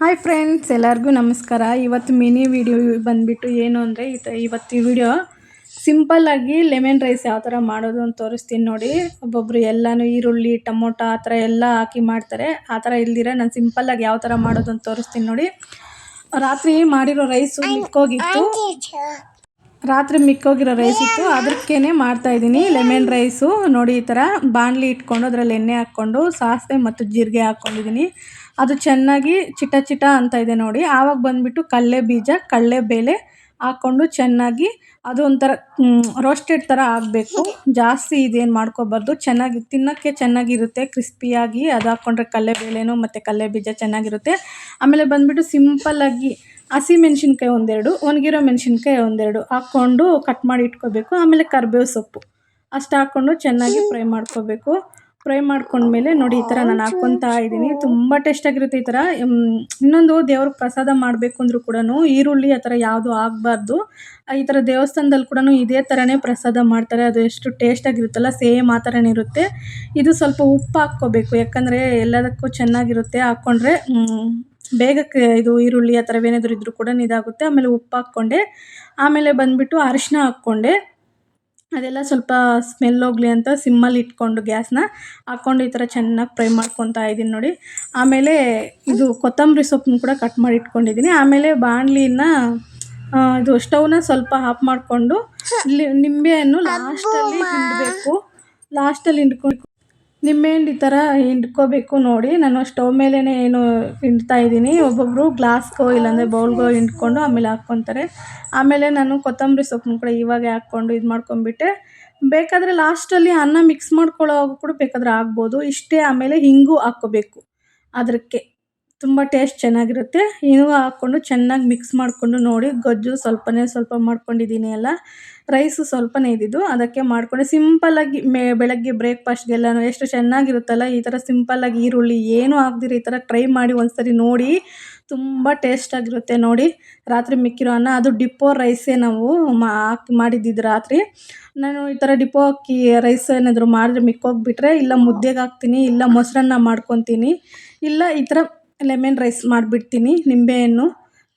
Hi friends ಎಲ್ಲರಿಗೂ ನಮಸ್ಕಾರ. ಇವತ್ತು ಮಿನಿ ವಿಡಿಯೋ ಬಂದುಬಿಟ್ಟು ಏನು ಅಂದರೆ ಇವತ್ತು ಈ ವಿಡಿಯೋ ಸಿಂಪಲ್ಲಾಗಿ ಲೆಮನ್ ರೈಸ್ ಯಾವ ಥರ ಮಾಡೋದು ಅಂತ ತೋರಿಸ್ತೀನಿ ನೋಡಿ. ಒಬ್ಬೊಬ್ಬರು ಎಲ್ಲನೂ ಈರುಳ್ಳಿ ಟೊಮೊಟೊ ಆ ಥರ ಎಲ್ಲ ಹಾಕಿ ಮಾಡ್ತಾರೆ. ಆ ಥರ ಇಲ್ದಿರ ನಾನು ಸಿಂಪಲ್ಲಾಗಿ ಯಾವ ಥರ ಮಾಡೋದು ಅಂತ ತೋರಿಸ್ತೀನಿ ನೋಡಿ. ರಾತ್ರಿ ಮಾಡಿರೋ ರೈಸು ಮಿಕ್ಕೋಗಿತ್ತು. ರಾತ್ರಿ ಮಿಕ್ಕೋಗಿರೋ ರೈಸ್ ಇತ್ತು. ಅದಕ್ಕೇನೆ ಮಾಡ್ತಾಯಿದ್ದೀನಿ ಲೆಮನ್ ರೈಸು ನೋಡಿ ಈ ಥರ ಬಾಣಲಿ ಇಟ್ಕೊಂಡು ಅದರಲ್ಲಿ ಎಣ್ಣೆ ಹಾಕ್ಕೊಂಡು ಸಾಸಿವೆ ಮತ್ತು ಜೀರಿಗೆ ಹಾಕ್ಕೊಂಡಿದ್ದೀನಿ. ಅದು ಚೆನ್ನಾಗಿ ಚಿಟ ಚಿಟ ಅಂತ ಇದೆ ನೋಡಿ. ಆವಾಗ ಬಂದುಬಿಟ್ಟು ಕಡಲೆ ಬೀಜ ಕಡಲೆಬೇಳೆ ಹಾಕ್ಕೊಂಡು ಚೆನ್ನಾಗಿ ಅದು ಒಂಥರ ರೋಸ್ಟೆಡ್ ಥರ ಆಗಬೇಕು. ಜಾಸ್ತಿ ಇದೇನು ಮಾಡ್ಕೋಬಾರ್ದು. ಚೆನ್ನಾಗಿ ತಿನ್ನೋಕ್ಕೆ ಚೆನ್ನಾಗಿರುತ್ತೆ, ಕ್ರಿಸ್ಪಿಯಾಗಿ ಅದು ಹಾಕ್ಕೊಂಡ್ರೆ ಕಡಲೆಬೇಳೆನೂ ಮತ್ತು ಕಡಲೆ ಬೀಜ ಚೆನ್ನಾಗಿರುತ್ತೆ. ಆಮೇಲೆ ಬಂದುಬಿಟ್ಟು ಸಿಂಪಲ್ಲಾಗಿ ಹಸಿಮೆಣ್ಸಿನ್ಕಾಯಿ ಒಂದೆರಡು, ಒಣಗಿರೋ ಮೆಣಸಿನ್ಕಾಯಿ ಒಂದೆರಡು ಹಾಕ್ಕೊಂಡು ಕಟ್ ಮಾಡಿ ಇಟ್ಕೋಬೇಕು. ಆಮೇಲೆ ಕರ್ಬೇವು ಸೊಪ್ಪು ಅಷ್ಟು ಹಾಕ್ಕೊಂಡು ಚೆನ್ನಾಗಿ ಫ್ರೈ ಮಾಡ್ಕೋಬೇಕು. ಫ್ರೈ ಮಾಡ್ಕೊಂಡ್ಮೇಲೆ ನೋಡಿ ಈ ಥರ ನಾನು ಹಾಕ್ಕೊತಾ ಇದ್ದೀನಿ. ತುಂಬ ಟೇಸ್ಟಾಗಿರುತ್ತೆ ಈ ಥರ. ಇನ್ನೊಂದು ದೇವ್ರಿಗೆ ಪ್ರಸಾದ ಮಾಡಬೇಕು ಅಂದರೂ ಕೂಡ ಈರುಳ್ಳಿ ಆ ಥರ ಯಾವುದು ಆಗಬಾರ್ದು. ಈ ಥರ ದೇವಸ್ಥಾನದಲ್ಲಿ ಕೂಡ ಇದೇ ಥರನೇ ಪ್ರಸಾದ ಮಾಡ್ತಾರೆ. ಅದು ಎಷ್ಟು ಟೇಸ್ಟಾಗಿರುತ್ತಲ್ಲ ಸೇಮ್ ಆ ಥರನೇ ಇರುತ್ತೆ. ಇದು ಸ್ವಲ್ಪ ಉಪ್ಪು ಹಾಕ್ಕೋಬೇಕು. ಯಾಕಂದರೆ ಎಲ್ಲದಕ್ಕೂ ಚೆನ್ನಾಗಿರುತ್ತೆ. ಹಾಕ್ಕೊಂಡ್ರೆ ಬೇಗ ಇದು ಈರುಳ್ಳಿ ಆ ಥರವೇನಾದರೂ ಇದ್ದರೂ ಕೂಡ ಇದಾಗುತ್ತೆ. ಆಮೇಲೆ ಉಪ್ಪು ಹಾಕ್ಕೊಂಡೆ. ಆಮೇಲೆ ಬಂದುಬಿಟ್ಟು ಅರಿಶಿನ ಹಾಕ್ಕೊಂಡೆ. ಅದೆಲ್ಲ ಸ್ವಲ್ಪ ಸ್ಮೆಲ್ ಹೋಗಲಿ ಅಂತ ಸಿಮ್ಮಲ್ಲಿ ಇಟ್ಕೊಂಡು ಗ್ಯಾಸ್ನ ಹಾಕ್ಕೊಂಡು ಈ ಥರ ಚೆನ್ನಾಗಿ ಫ್ರೈ ಮಾಡ್ಕೊತಾ ಇದ್ದೀನಿ ನೋಡಿ. ಆಮೇಲೆ ಇದು ಕೊತ್ತಂಬರಿ ಸೊಪ್ಪನ್ನು ಕೂಡ ಕಟ್ ಮಾಡಿ ಇಟ್ಕೊಂಡಿದ್ದೀನಿ. ಆಮೇಲೆ ಬಾಣಲಿನ ಇದು ಸ್ಟವ್ನ ಸ್ವಲ್ಪ ಆಫ್ ಮಾಡಿಕೊಂಡು ನಿಂಬೆಯನ್ನು ಲಾಸ್ಟಲ್ಲಿ ಹಿಂಡಬೇಕು. ಲಾಸ್ಟಲ್ಲಿ ಹಿಂಡ್ಕೊಂಡು ನಿಂಬೆಹಣ್ಣು ಈ ಥರ ಹಿಂಡ್ಕೋಬೇಕು ನೋಡಿ. ನಾನು ಸ್ಟವ್ ಮೇಲೇ ಏನು ಹಿಂಡ್ತಾ ಇದ್ದೀನಿ. ಒಬ್ಬೊಬ್ಬರು ಗ್ಲಾಸ್ಗೋ ಇಲ್ಲಾಂದರೆ ಬೌಲ್ಗೋ ಹಿಂಡ್ಕೊಂಡು ಆಮೇಲೆ ಹಾಕ್ಕೊತಾರೆ. ಆಮೇಲೆ ನಾನು ಕೊತ್ತಂಬರಿ ಸೊಪ್ಪನ್ನು ಕೂಡ ಇವಾಗೆ ಹಾಕ್ಕೊಂಡು ಇದು ಮಾಡ್ಕೊಂಬಿಟ್ಟೆ ಬೇಕಾದರೆ ಲಾಸ್ಟಲ್ಲಿ ಅನ್ನ ಮಿಕ್ಸ್ ಮಾಡ್ಕೊಳ್ಳೋವಾಗ ಕೂಡ ಬೇಕಾದರೆ ಆಗ್ಬೋದು. ಇಷ್ಟೇ ಆಮೇಲೆ ಹಿಂಗು ಹಾಕ್ಕೋಬೇಕು. ಅದಕ್ಕೆ ತುಂಬ ಟೇಸ್ಟ್ ಚೆನ್ನಾಗಿರುತ್ತೆ. ಹಿಂಗು ಹಾಕ್ಕೊಂಡು ಚೆನ್ನಾಗಿ ಮಿಕ್ಸ್ ಮಾಡಿಕೊಂಡು ನೋಡಿ, ಗೊಜ್ಜು ಸ್ವಲ್ಪನೇ ಸ್ವಲ್ಪ ಮಾಡ್ಕೊಂಡಿದ್ದೀನಿ ಅಲ್ಲ ರೈಸು ಸ್ವಲ್ಪನೇ ಇದ್ದಿದ್ದು ಅದಕ್ಕೆ ಮಾಡಿಕೊಂಡು ಸಿಂಪಲ್ಲಾಗಿ ಮೇ, ಬೆಳಗ್ಗೆ ಬ್ರೇಕ್ಫಾಸ್ಟ್ಗೆಲ್ಲನೂ ಎಷ್ಟು ಚೆನ್ನಾಗಿರುತ್ತಲ್ಲ, ಈ ಥರ ಸಿಂಪಲ್ಲಾಗಿ ಈರುಳ್ಳಿ ಏನೂ ಹಾಕ್ದಿರ ಈ ಥರ ಟ್ರೈ ಮಾಡಿ ಒಂದ್ಸರಿ ನೋಡಿ, ತುಂಬ ಟೇಸ್ಟಾಗಿರುತ್ತೆ ನೋಡಿ. ರಾತ್ರಿ ಮಿಕ್ಕಿರೋ ಅನ್ನ, ಅದು ಡಿಪ್ಪೋ ರೈಸೇ ನಾವು ಮಾ, ಹಾಕಿ ಮಾಡಿದ್ದಿದ್ದು ರಾತ್ರಿ. ನಾನು ಈ ಥರ ಡಿಪೋ ಅಕ್ಕಿ ರೈಸ್ ಏನಾದರೂ ಮಾಡಿದ್ರೆ ಮಿಕ್ಕೋಗಿಬಿಟ್ರೆ, ಇಲ್ಲ ಮುದ್ದೆಗೆ ಹಾಕ್ತೀನಿ, ಇಲ್ಲ ಮೊಸರನ್ನ ಮಾಡ್ಕೊತೀನಿ, ಇಲ್ಲ ಈ ಥರ ಲೆಮನ್ ರೈಸ್ ಮಾಡಿಬಿಡ್ತೀನಿ ನಿಂಬೆಹಣ್ಣು.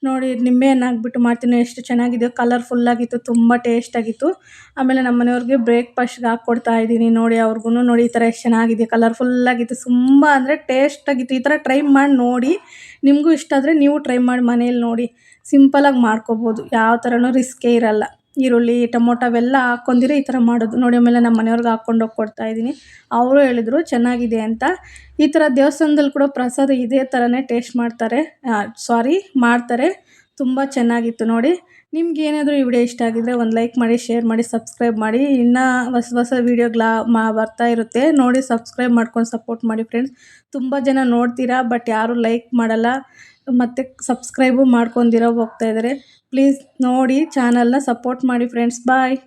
ನೋಡಿ ನಿಂಬೆಹಣ್ಣು ಹಾಕ್ಬಿಟ್ಟು ಮಾಡ್ತೀನಿ. ಎಷ್ಟು ಚೆನ್ನಾಗಿದೆ ಕಲರ್ಫುಲ್ಲಾಗಿತ್ತು ತುಂಬ ಟೇಸ್ಟಾಗಿತ್ತು ಆಮೇಲೆ ನಮ್ಮ ಮನೆಯವ್ರಿಗೆ ಬ್ರೇಕ್ಫಾಸ್ಟ್ಗೆ ಹಾಕ್ಕೊಡ್ತಾ ಇದ್ದೀನಿ. ನೋಡಿ ಅವ್ರಿಗೂ ನೋಡಿ, ಈ ಥರ ಎಷ್ಟು ಚೆನ್ನಾಗಿದೆ ಕಲರ್ಫುಲ್ಲಾಗಿತ್ತು ತುಂಬ ಅಂದರೆ ಟೇಸ್ಟಾಗಿತ್ತು ಈ ಥರ ಟ್ರೈ ಮಾಡಿ ನೋಡಿ. ನಿಮಗೂ ಇಷ್ಟ ಆದರೆ ನೀವು ಟ್ರೈ ಮಾಡಿ ಮನೇಲಿ ನೋಡಿ. ಸಿಂಪಲಾಗಿ ಮಾಡ್ಕೊಬೋದು. ಯಾವ ಥರನೂ ರಿಸ್ಕೇ ಇರಲ್ಲ. ಈರುಳ್ಳಿ, ಟೊಮೊಟೊ ಅವೆಲ್ಲ ಹಾಕ್ಕೊಂಡಿರೋ ಈ ಥರ ಮಾಡೋದು. ನೋಡಿ, ಆಮೇಲೆ ನಮ್ಮ ಮನೆಯವ್ರಿಗೆ ಹಾಕ್ಕೊಂಡು ಹೋಗಿ ಕೊಡ್ತಾಯಿದ್ದೀನಿ ಅವರು ಹೇಳಿದ್ರು, ಚೆನ್ನಾಗಿದೆ ಅಂತ. ಈ ಥರ ದೇವಸ್ಥಾನದಲ್ಲಿ ಕೂಡ ಪ್ರಸಾದ ಇದೇ ಥರನೇ ಟೇಸ್ಟ್ ಮಾಡ್ತಾರೆ. ಸಾರಿ ಮಾಡ್ತಾರೆ. ತುಂಬ ಚೆನ್ನಾಗಿತ್ತು ನೋಡಿ. ನಿಮ್ಗೆ ಏನಾದರೂ ಈ ವಿಡಿಯೋ ಇಷ್ಟ ಆಗಿದ್ರೆ ಒಂದು ಲೈಕ್ ಮಾಡಿ, ಶೇರ್ ಮಾಡಿ, ಸಬ್ಸ್ಕ್ರೈಬ್ ಮಾಡಿ. ಇನ್ನೂ ಹೊಸ ಹೊಸ ವೀಡಿಯೋಗ್ಲಾ ಮಾ ಬರ್ತಾ ಇರುತ್ತೆ. ನೋಡಿ ಸಬ್ಸ್ಕ್ರೈಬ್ ಮಾಡ್ಕೊಂಡು ಸಪೋರ್ಟ್ ಮಾಡಿ ಫ್ರೆಂಡ್ಸ್. ತುಂಬ ಜನ ನೋಡ್ತೀರಾ, ಬಟ್ ಯಾರೂ ಲೈಕ್ ಮಾಡಲ್ಲ. ಮತ್ತು ಸಬ್ಸ್ಕ್ರೈಬು ಮಾಡ್ಕೊಂಡಿರೋ ಹೋಗ್ತಾ ಇದ್ದಾರೆ ಪ್ಲೀಸ್ ನೋಡಿ, ಚಾನಲ್ನ ಸಪೋರ್ಟ್ ಮಾಡಿ ಫ್ರೆಂಡ್ಸ್. ಬಾಯ್.